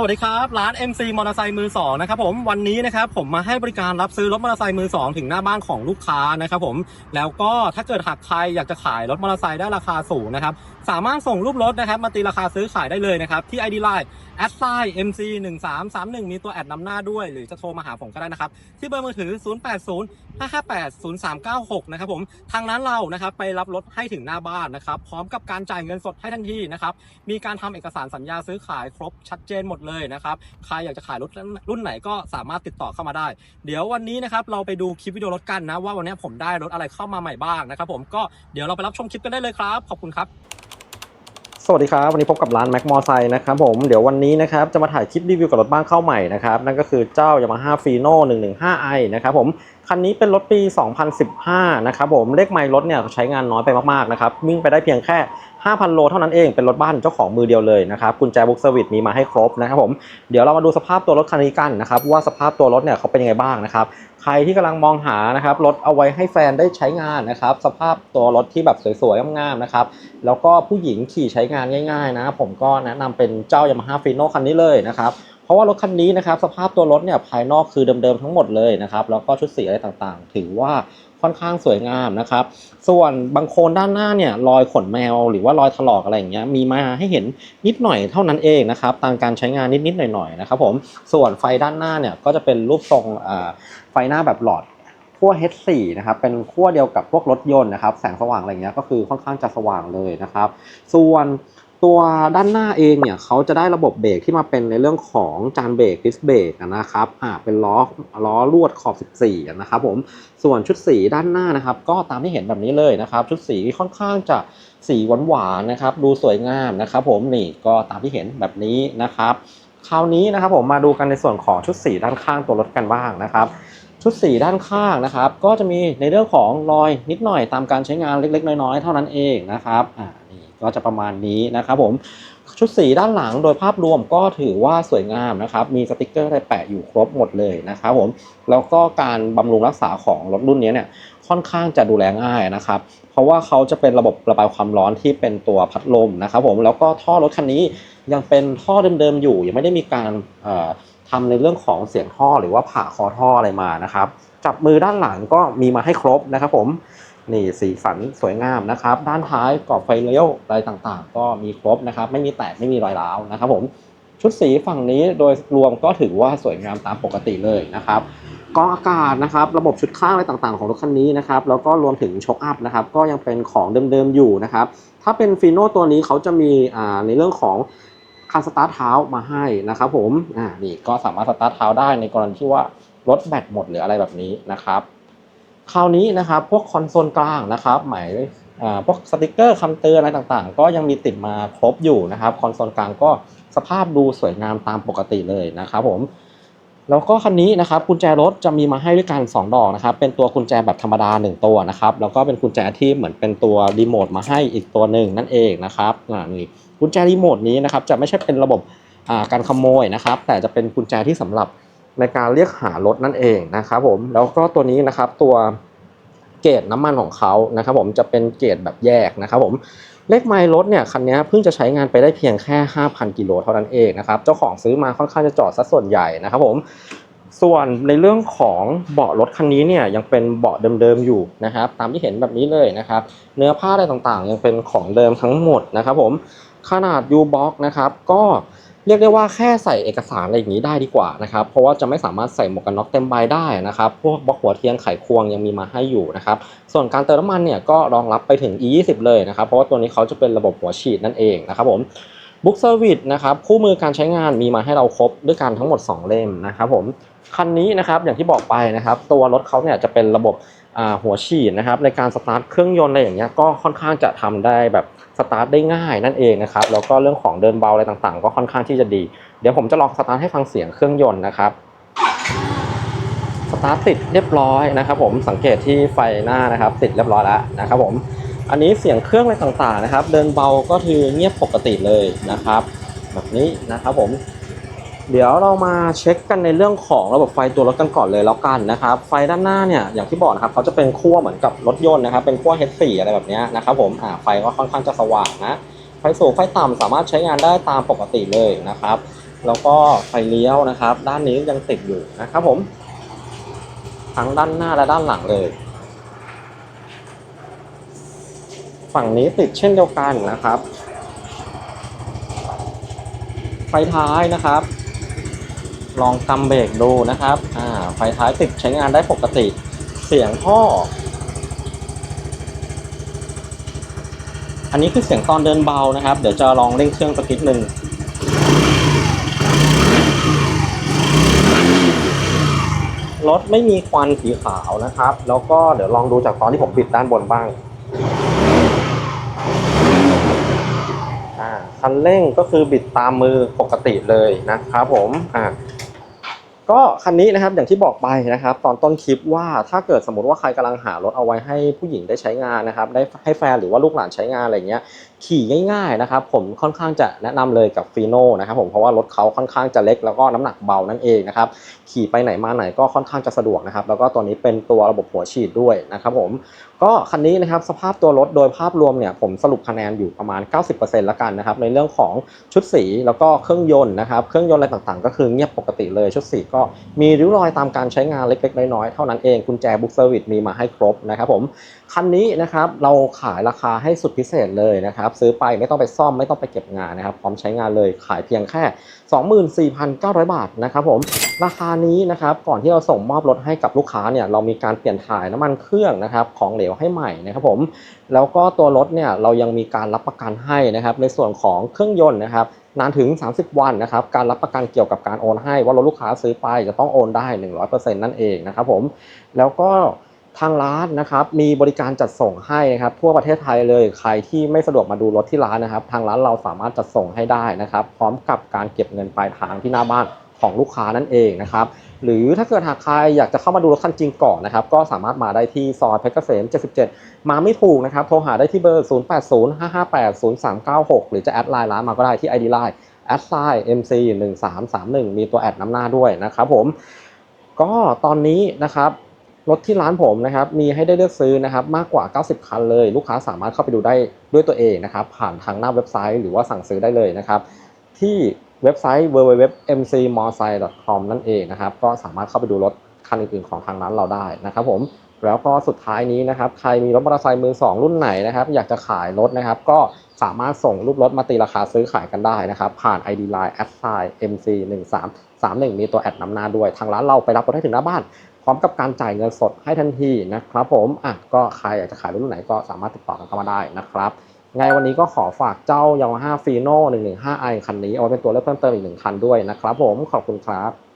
สวัสดีครับ ร้าน MC มอเตอร์ไซค์มือสองนะครับผมวันนี้นะครับผมมาให้บริการรับซื้อรถมอเตอร์ไซค์มือสองถึงหน้าบ้านของลูกค้านะครับผมแล้วก็ถ้าเกิดหากใครอยากจะขายรถมอเตอร์ไซค์ได้ราคาสูงนะครับสามารถส่งรูปรถนะครับมาตีราคาซื้อขายได้เลยนะครับที่ ID Line แอดไซน์ MC 1 3 3 1มีตัวแอดนำหน้าด้วย หรือจะโทรมาหาผมก็ได้นะครับที่เบอร์มือถือ 080 558 0396 นะครับผมทางร้านเรานะครับไปรับรถให้ถึงหน้าบ้านนะครับพร้อมกับการจ่ายเงินสดให้ทันทีนะครับมีการทำเอกสารสัญญาซื้อขายครบชัดเจนหมดเลยนะครับใครอยากจะขายรถรุ่นไหนก็สามารถติดต่อเข้ามาได้ เดี๋ยววันนี้นะครับเราไปดูคลิปวิดีโอรถกันนะว่าวันนี้ผมได้รถอะไรเข้ามาใหม่บ้างนะครับผมก็เดี๋ยวเราไปรับชมคลิปกันได้เลยครับ ขอบคุณครับ สวัสดีครับ วันนี้พบกับร้านแม็กมอไซค์นะครับผมเดี๋ยววันนี้นะครับจะมาถ่ายคลิปรีวิวกับรถบ้านเข้าใหม่นะครับนั่นก็คือเจ้า Yamaha Fino 115i นะครับผมคันนี้เป็นรถปี 2015 นะครับผมเลขไมล์รถเนี่ยใช้งานน้อยไปมากๆนะครับวิ่งไปได้เพียงแค่ 5,000 โลเท่านั้นเองเป็นรถบ้านเจ้าของมือเดียวเลยนะครับกุญแจบุ๊กเซอร์วิตมีมาให้ครบนะครับผมเดี๋ยวเรามาดูสภาพตัวรถคันนี้กันนะครับว่าสภาพตัวรถเนี่ยเขาเป็นยังไงบ้างนะครับใครที่กำลังมองหานะครับรถเอาไว้ให้แฟนได้ใช้งานนะครับสภาพตัวรถที่แบบสวยๆงามๆนะครับแล้วก็ผู้หญิงขี่ใช้งานง่าย ๆ นะ ผมก็แนะนำเป็นเจ้า Yamaha Fino คันนี้เลยนะครับ เพราะว่ารถคันนี้นะครับสภาพตัวรถเนี่ยภายนอกคือเดิมๆทั้งหมดเลยนะครับแล้วก็ชุดสีอะไรต่างๆ ถือว่าค่อนข้างสวยงามนะครับ ส่วนบางโคนด้านหน้าเนี่ยรอยขนแมวหรือว่ารอยถลอกอะไรอย่างเงี้ยมีมาให้เห็นนิดหน่อยเท่านั้นเองนะครับตามการใช้งานนิดๆหน่อยๆนะครับผมส่วนไฟด้านหน้าเนี่ยก็จะเป็นรูปทรงไฟหน้าแบบหลอดขั้ว H4 นะครับ เป็นขั้วเดียวกับพวกรถยนต์นะครับ แสงสว่างอะไรเงี้ยก็คือค่อนข้างจะสว่างเลยนะครับ ส่วน ตัวด้านหน้าเองเนี่ยเขาจะได้ระบบเบรกที่มาเป็นในเรื่องของจานเบรกดิสเบรกนะครับอ่าเป็นล้อล้อลวดขอบ 14 นะครับผมส่วนชุดสีด้านหน้านะครับ ก็ตามที่เห็นแบบนี้เลยนะครับ ชุดสีค่อนข้างจะสีหวานๆนะครับ ดูสวยงามนะครับ ผมนี่ก็ตามที่เห็นแบบนี้นะครับ คราวนี้นะครับผมมาดูกันในส่วนของชุดสีด้านข้างตัวรถกันบ้างนะครับชุดสีด้านข้างนะครับ ก็จะมีในเรื่องของรอยนิดหน่อยตามการใช้งานเล็กๆ น้อยๆ เท่านั้นเองนะครับอ่า ก็จะประมาณนี้นะครับผมชุดสีด้านหลังโดยภาพรวมก็ถือว่าสวยงามนะครับ มีสติกเกอร์อะไรแปะอยู่ครบหมดเลยนะครับผม แล้วก็การบำรุงรักษาของรถรุ่นนี้เนี่ยค่อนข้างจะดูแลง่ายนะครับ เพราะว่าเขาจะเป็นระบบระบายความร้อนที่เป็นตัวพัดลมนะครับผม แล้วก็ท่อรถคันนี้ยังเป็นท่อเดิมๆอยู่ ยังไม่ได้มีการเอ่อทำในเรื่องของเสียงท่อหรือว่าผ่าคอท่ออะไรมานะครับ จับมือด้านหลังก็มีมาให้ครบนะครับผม นี่สีสันสวยงามนะครับ ด้านท้ายกรอบไฟเลี้ยวอะไรต่างๆ ก็มีครบนะครับ ไม่มีแตกไม่มีรอยร้าวนะครับผมชุดสีฝั่งนี้โดยรวมก็ถือว่าสวยงามตามปกติเลยนะครับกองอากาศนะครับ ระบบชุดข้างอะไรต่างๆของรถคันนี้นะครับ แล้วก็รวมถึงช็อคอัพนะครับ ก็ยังเป็นของเดิมๆอยู่นะครับ ถ้าเป็นฟีโน่ตัวนี้เขาจะมีในเรื่องของคันสตาร์ทเท้ามาให้นะครับผมอ่านี่ก็สามารถสตาร์ทเท้าได้ในกรณีที่ว่ารถแบตหมดหรืออะไรแบบนี้นะครับ คราวนี้นะครับพวกคอนโซลกลางนะครับหมายพวกสติกเกอร์คำเตือนอะไรต่างๆ ก็ยังมีติดมาครบอยู่นะครับคอนโซลกลางก็สภาพดูสวยงามตามปกติเลยนะครับผมแล้วก็คันนี้นะครับกุญแจรถจะมีมาให้ด้วยกัน 2 ดอกนะครับเป็นตัวกุญแจแบบธรรมดา 1 ตัวนะครับแล้วก็เป็นกุญแจที่เหมือนเป็นตัวรีโมทมาให้อีกตัวหนึ่งนั่นเองนะครับนี่กุญแจรีโมทนี้นะครับจะไม่ใช่เป็นระบบการขโมยนะครับแต่จะเป็นกุญแจที่สำหรับ ในการเรียกหารถนั่นเองนะครับผมแล้วก็ตัวนี้นะครับตัวเกรดน้ำมันของเขานะครับผมจะเป็นเกรดแบบแยกนะครับผมเลขไมล์รถเนี่ยคันนี้เพิ่งจะใช้งานไปได้เพียงแค่ 5,000 กิโลเท่านั้นเองนะครับเจ้าของซื้อมาค่อนข้างจะจอดซะส่วนใหญ่นะครับผมส่วนในเรื่องของเบาะรถคันนี้เนี่ยยังเป็นเบาะเดิมๆอยู่นะครับตามที่เห็นแบบนี้เลยนะครับเนื้อผ้าอะไรต่างๆ ยังเป็นของเดิมทั้งหมดนะครับผมขนาด U-Box นะครับก็ เรียกได้ว่าแค่ใส่เอกสารอะไรอย่างนี้ได้ดีกว่านะครับ เพราะว่าจะไม่สามารถใส่หมวกกันน็อกเต็มใบได้นะครับ พวกบล็อกหัวเทียนไขควงยังมีมาให้อยู่นะครับ ส่วนการเติมน้ำมันเนี่ยก็รองรับไปถึง E20 เลยนะครับ เพราะว่าตัวนี้เขาจะเป็นระบบหัวฉีดนั่นเองนะครับผมบุ๊กเซอร์วิสนะครับคู่มือการใช้งานมีมาให้เราครบด้วยกันทั้งหมด 2 เล่มนะครับผมคันนี้นะครับอย่างที่บอกไปนะครับ ตัวรถเขาเนี่ยจะเป็นระบบ หัวฉีดนะครับในการสตาร์ทเครื่องยนต์อะไรอย่างเงี้ยก็ค่อนข้างจะทำได้แบบสตาร์ทได้ง่ายนั่นเองนะครับแล้วก็เรื่องของเดินเบาอะไรต่างๆ ก็ค่อนข้างที่จะดี เดี๋ยวผมจะลองสตาร์ทให้ฟังเสียงเครื่องยนต์นะครับสตาร์ทติดเรียบร้อยนะครับ ผมสังเกตที่ไฟหน้านะครับ ติดเรียบร้อยแล้วนะครับผมอันนี้เสียงเครื่องอะไรต่างๆนะครับ เดินเบาก็คือเงียบปกติเลยนะครับ แบบนี้นะครับผม เดี๋ยวเรามาเช็คกันในเรื่องของระบบไฟตัวรถกันก่อนเลยแล้วกันนะครับ ไฟด้านหน้าเนี่ยอย่างที่บอกนะครับเขาจะเป็นขั้วเหมือนกับรถยนต์นะครับ เป็นขั้ว H4 อะไรแบบนี้นะครับผมอ่าไฟก็ค่อนข้างจะสว่างนะ ไฟสูงไฟต่ำสามารถใช้งานได้ตามปกติเลยนะครับ แล้วก็ไฟเลี้ยวนะครับ ด้านนี้ยังติดอยู่นะครับผม ทั้งด้านหน้าและด้านหลังเลย ฝั่งนี้ติดเช่นเดียวกันนะครับไฟท้ายนะครับ ลองกำเบรกดูนะครับอ่าไฟท้ายติดใช้งานได้ปกติ เสียงท่อ อันนี้คือเสียงตอนเดินเบานะครับ เดี๋ยวจะลองเร่งเครื่องสักนิดหนึ่งรถไม่มีควันสีขาวนะครับ แล้วก็เดี๋ยวลองดูจากตอนที่ผมบิดด้านบนบ้างคันเร่งก็คือบิดตามมือปกติเลยนะครับผมอ่า ก็คันนี้นะครับอย่างที่บอกไปนะครับ ตอนต้นคลิปว่าถ้าเกิดสมมติว่าใครกำลังหารถเอาไว้ให้ผู้หญิงได้ใช้งานนะครับ ได้ให้แฟนหรือว่าลูกหลานใช้งานอะไรเงี้ยขี่ง่ายๆนะครับผมค่อนข้างจะแนะนำเลยกับฟีโน่นะครับผมเพราะว่ารถเขาค่อนข้างจะเล็กแล้วก็น้ำหนักเบานั่นเองนะครับขี่ไปไหนมาไหนก็ค่อนข้างจะสะดวกนะครับแล้วก็ตัวนี้เป็นตัวระบบหัวฉีดด้วยนะครับผมก็คันนี้นะครับสภาพตัวรถโดยภาพรวมเนี่ยผมสรุปคะแนนอยู่ประมาณ 90%ละกันนะครับในเรื่องของชุดสีแล้วก็เครื่องยนต์นะครับเครื่องยนต์อะไรต่างๆ ก็คือเงียบปกติเลยชุดสีก็มีริ้วรอยตามการใช้งานเล็กๆ น้อยๆเท่านั้นเองกุญแจบุ๊กเซอร์วิสมีมาให้ครบนะครับผมคันนี้นะครับเราขายราคาให้สุดพิเศษเลยนะครับซื้อไปไม่ต้องไปซ่อมไม่ต้องไปเก็บงานนะครับพร้อมใช้งานเลยขายเพียงแค่ 24,900 บาทนะครับผมราคานี้นะครับก่อนที่เราส่งมอบรถให้กับลูกค้าเนี่ยเรามีการเปลี่ยนถ่ายน้ำมันเครื่องนะครับของเหลวให้ใหม่นะครับผมแล้วก็ตัวรถเนี่ยเรายังมีการรับประกันให้นะครับในส่วนของเครื่องยนต์นะครับนานถึง 30 วันนะครับ การรับประกันเกี่ยวกับการโอนให้ว่ารถลูกค้าซื้อไปจะต้องโอนได้ 100%นั่นเองนะครับผม แล้วก็ ทางร้านนะครับมีบริการจัดส่งให้นะครับทั่วประเทศไทยเลยใครที่ไม่สะดวกมาดูรถที่ร้านนะครับ ทางร้านเราสามารถจัดส่งให้ได้นะครับ พร้อมกับการเก็บเงินปลายทางที่หน้าบ้านของลูกค้านั่นเองนะครับหรือถ้าเกิดหากใครอยากจะเข้ามาดูรถคันจริงก่อนนะครับก็สามารถมาได้ที่ซอยเพชรเกษม 77 มาไม่ถูกนะครับโทรหาได้ที่เบอร์ 0805580396 หรือจะแอดไลน์ร้านมาก็ได้ที่ ID Line แอดไซน์ MC 1331 มีตัวแอดน้ำหน้าด้วยนะครับผมก็ตอนนี้นะครับ รถที่ร้านผมนะครับมีให้ได้เลือกซื้อนะครับมากกว่า 90 คันเลย ลูกค้าสามารถเข้าไปดูได้ด้วยตัวเองนะครับผ่านทางหน้าเว็บไซต์หรือว่าสั่งซื้อได้เลยนะครับที่เว็บไซต์ www.mcmorsai.com นั่นเองนะครับก็สามารถเข้าไปดูรถคันอื่นๆของทางร้านเราได้นะครับผมแล้วก็สุดท้ายนี้นะครับใครมีรถมอเตอร์ไซค์มือสองรุ่นไหนนะครับอยากจะขายรถนะครับ ก็สามารถส่งรูปรถมาตีราคาซื้อขายกันได้นะครับ ผ่าน ID Line a d s i mc 1 3 3 1 มีตัวแอดนำหน้าด้วย ทางร้านเราไปรับรถให้ถึงหน้าบ้าน พร้อมกับการจ่ายเงินสดให้ทันทีนะครับผมอะก็ใครอยากจะขายรุ่นไหนก็สามารถติดต่อกันเข้ามาได้นะครับไงวันนี้ก็ขอฝากเจ้า Yamaha Fino 115i คันนี้เอาไว้เป็นตัวเลือกเพิ่มเติมอีกหนึ่งคันด้วยนะครับผมขอบคุณครับ